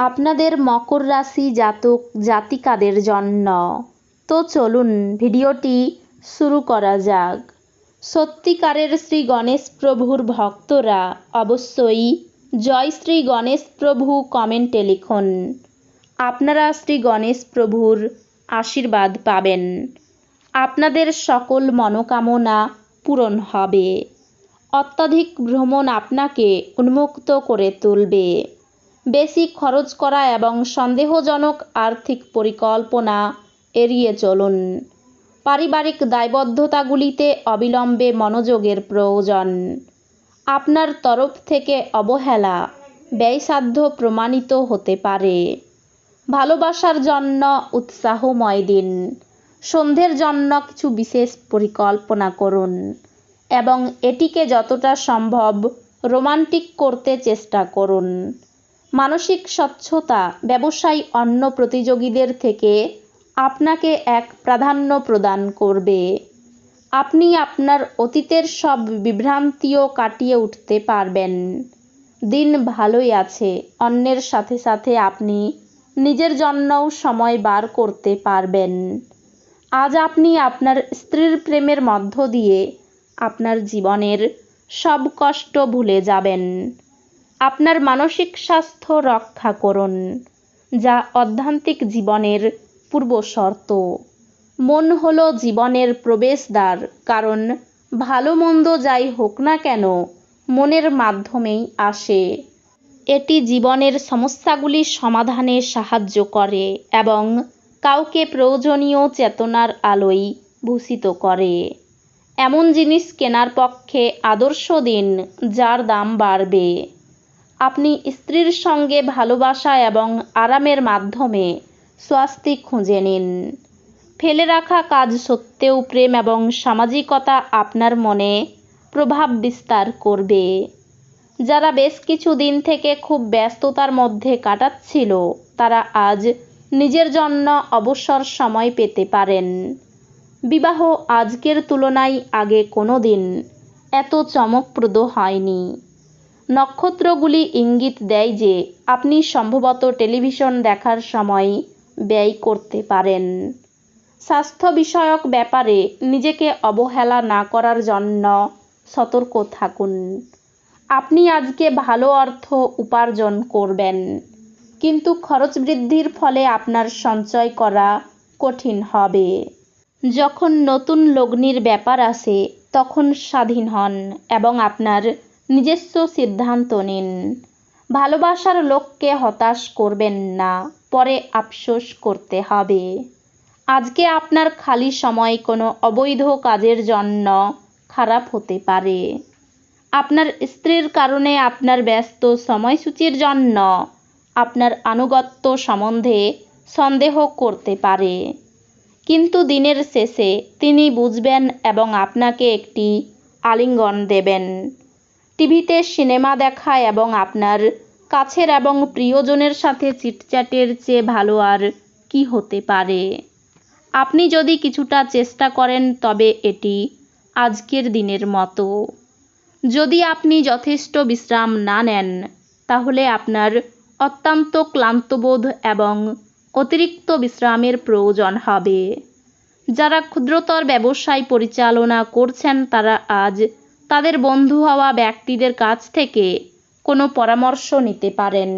আপনাদের মকর রাশি জাতক, জাতিকাদের জন্য। তো চলুন ভিডিওটি শুরু করা যাক। সত্যিকারের শ্রী গণেশ প্রভুর ভক্তরা অবশ্যই জয় শ্রী গণেশ প্রভু কমেন্টে লিখুন। আপনারা শ্রী গণেশ প্রভুর আশীর্বাদ পাবেন। আপনাদের সকল মনোকামনা পূরণ হবে। অত্যাধিক ভ্রমণ আপনাকে উন্মুক্ত করে তুলবে। বেশি খরচ করা এবং সন্দেহজনক আর্থিক পরিকল্পনা এড়িয়ে চলুন। পারিবারিক দায়বদ্ধতাগুলিতে অবিলম্বে মনোযোগের প্রয়োজন। আপনার তরফ থেকে অবহেলা ব্যয়সাধ্য প্রমাণিত হতে পারে। ভালোবাসার জন্য উৎসাহময় দিন। সন্ধ্যের জন্য কিছু বিশেষ পরিকল্পনা করুন এবং এটিকে যতটা সম্ভব রোমান্টিক করতে চেষ্টা করুন। মানসিক স্বচ্ছতা ব্যবসায়ী অন্য প্রতিযোগীদের থেকে আপনাকে এক প্রাধান্য প্রদান করবে। আপনি আপনার অতীতের সব বিভ্রান্তিও কাটিয়ে উঠতে পারবেন। দিন ভালোই আছে, অন্যের সাথে সাথে আপনি নিজের জন্যও সময় বার করতে পারবেন। আজ আপনি আপনার স্ত্রীর প্রেমের মধ্য দিয়ে আপনার জীবনের সব কষ্ট ভুলে যাবেন। আপনার মানসিক স্বাস্থ্য রক্ষা করুন, যা অধ্যান্তিক জীবনের পূর্ব শর্ত মন হল জীবনের প্রবেশদ্বার, কারণ ভালো মন্দ যাই হোক না কেন, মনের মাধ্যমেই আসে। এটি জীবনের সমস্যাগুলি সমাধানে সাহায্য করে এবং কাউকে প্রয়োজনীয় চেতনার আলোয় ভূষিত করে। এমন জিনিস কেনার পক্ষে আদর্শ দিন, যার দাম বাড়বে। আপনি স্ত্রীর সঙ্গে ভালোবাসা এবং আরামের মাধ্যমে স্বস্তি খুঁজে নিন। ফেলে রাখা কাজ সত্ত্বেও প্রেম এবং সামাজিকতা আপনার মনে প্রভাব বিস্তার করবে। যারা বেশ কিছু দিন থেকে খুব ব্যস্ততার মধ্যে কাটাচ্ছিল, তারা আজ নিজের জন্য অবসর সময় পেতে পারেন। বিবাহ আজকের তুলনায় আগে কোনো দিন এত চমকপ্রদ হয়নি। নক্ষত্রগুলি ইঙ্গিত দেয় যে আপনি সম্ভবত টেলিভিশন দেখার সময় ব্যয় করতে পারেন। স্বাস্থ্য বিষয়ক ব্যাপারে নিজেকে অবহেলা না করার জন্য সতর্ক থাকুন। আপনি আজকে ভালো অর্থ উপার্জন করবেন, কিন্তু খরচ বৃদ্ধির ফলে আপনার সঞ্চয় করা কঠিন হবে। যখন নতুন লগ্নির ব্যাপার আসে, তখন স্বাধীন হন এবং আপনার নিজস্ব সিদ্ধান্ত নিন। ভালোবাসার লোককে হতাশ করবেন না, পরে আফসোস করতে হবে। আজকে আপনার খালি সময় কোনো অবৈধ কাজের জন্য খারাপ হতে পারে। আপনার স্ত্রীর কারণে আপনার ব্যস্ত সময়সূচির জন্য আপনার আনুগত্য সম্বন্ধে সন্দেহ করতে পারে। কিন্তু দিনের শেষে তিনি বুঝবেন এবং আপনাকে একটি আলিঙ্গন দেবেন। টিভিতে সিনেমা দেখা এবং আপনার কাছের এবং প্রিয়জনের সাথে চিটচ্যাটের চেয়ে ভালো আর কি হতে পারে? আপনি যদি কিছুটা চেষ্টা করেন, তবে এটি আজকের দিনের মতো। যদি আপনি যথেষ্ট বিশ্রাম না নেন, তাহলে আপনার অত্যন্ত ক্লান্তবোধ এবং অতিরিক্ত বিশ্রামের প্রয়োজন হবে। যারা ক্ষুদ্রতর ব্যবসায় পরিচালনা করছেন, তারা আজ তাদের বন্ধু হওয়া ব্যক্তিদের কাছ থেকে কোনো পরামর্শ নিতে পারেন,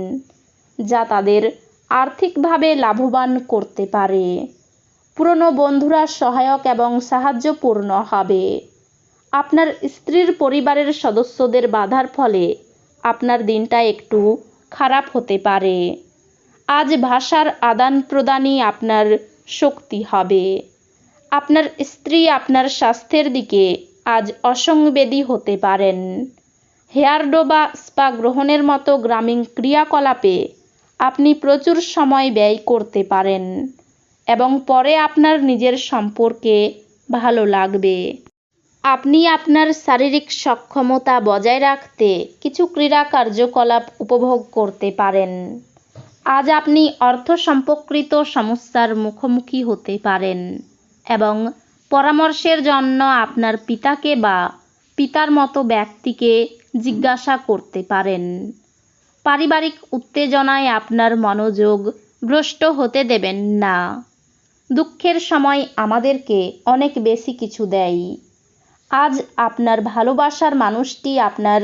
যা তাদের আর্থিকভাবে লাভবান করতে পারে। পুরনো বন্ধুরা সহায়ক এবং সাহায্যপূর্ণ হবে। আপনার স্ত্রীর পরিবারের সদস্যদের বাধার ফলে আপনার দিনটা একটু খারাপ হতে পারে। আজ ভাষার আদান প্রদানই আপনার শক্তি হবে। আপনার স্ত্রী আপনার স্বাস্থ্যের দিকে আজ অসংবেদী হতে পারেন। হেয়ারডো বা স্পা গ্রহণের মতো গ্রামীণ ক্রিয়াকলাপে আপনি প্রচুর সময় ব্যয় করতে পারেন এবং পরে আপনার নিজের সম্পর্কে ভালো লাগবে। আপনি আপনার শারীরিক সক্ষমতা বজায় রাখতে কিছু ক্রীড়া কার্যকলাপ উপভোগ করতে পারেন। আজ আপনি অর্থ সম্পর্কিত সমস্যার মুখোমুখি হতে পারেন এবং পরামর্শের জন্য আপনার পিতাকে বা পিতার মতো ব্যক্তিকে জিজ্ঞাসা করতে পারেন। পারিবারিক উত্তেজনায় আপনার মনোযোগ ভ্রষ্ট হতে দেবেন না। দুঃখের সময় আমাদেরকে অনেক বেশি কিছু দেয়। আজ আপনার ভালোবাসার মানুষটি আপনার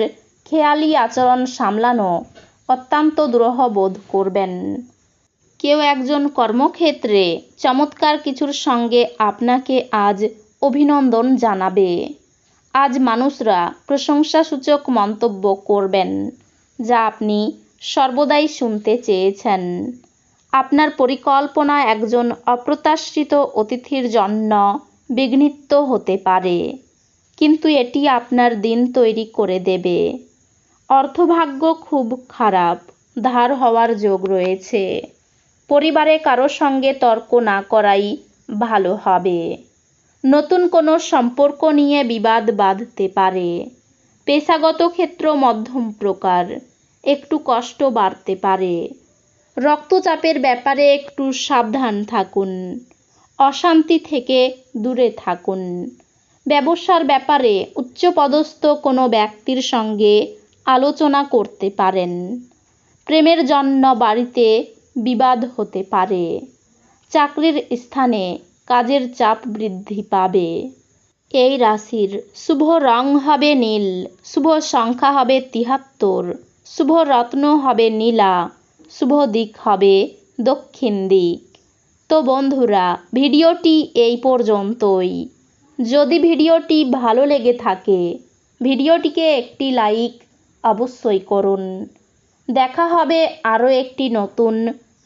খেয়ালি আচরণ সামলানো অত্যন্ত দুরূহ বোধ করবেন। কেউ একজন কর্মক্ষেত্রে চমৎকার কিছুর সঙ্গে আপনাকে আজ অভিনন্দন জানাবে। আজ মানুষরা প্রশংসাসূচক মন্তব্য করবেন, যা আপনি সর্বদাই শুনতে চেয়েছেন। আপনার পরিকল্পনা একজন অপ্রত্যাশিত অতিথির জন্য বিঘ্নিত হতে পারে, কিন্তু এটি আপনার দিন তৈরি করে দেবে। অর্থভাগ্য খুব খারাপ, ধার হওয়ার যোগ রয়েছে। পরিবারে কারও সঙ্গে তর্ক না করাই ভালো হবে। নতুন কোনো সম্পর্ক নিয়ে বিবাদ বাঁধতে পারে। পেশাগত ক্ষেত্র মধ্যম প্রকার, একটু কষ্ট বাড়তে পারে। রক্তচাপের ব্যাপারে একটু সাবধান থাকুন, অশান্তি থেকে দূরে থাকুন। ব্যবসার ব্যাপারে উচ্চপদস্থ কোনো ব্যক্তির সঙ্গে আলোচনা করতে পারেন। প্রেমের জন্য বাড়িতে বিবাদ হতে পারে। চাকরির স্থানে কাজের চাপ বৃদ্ধি পাবে। এই রাশির শুভ রং হবে নীল, শুভ সংখ্যা হবে তিহাত্তর, শুভ রত্ন হবে নীলা, শুভ দিক হবে দক্ষিণ দিক। তো বন্ধুরা, ভিডিওটি এই পর্যন্তই। যদি ভিডিওটি ভালো লেগে থাকে, ভিডিওটিকে একটি লাইক অবশ্যই করুন। দেখা হবে আরও একটি নতুন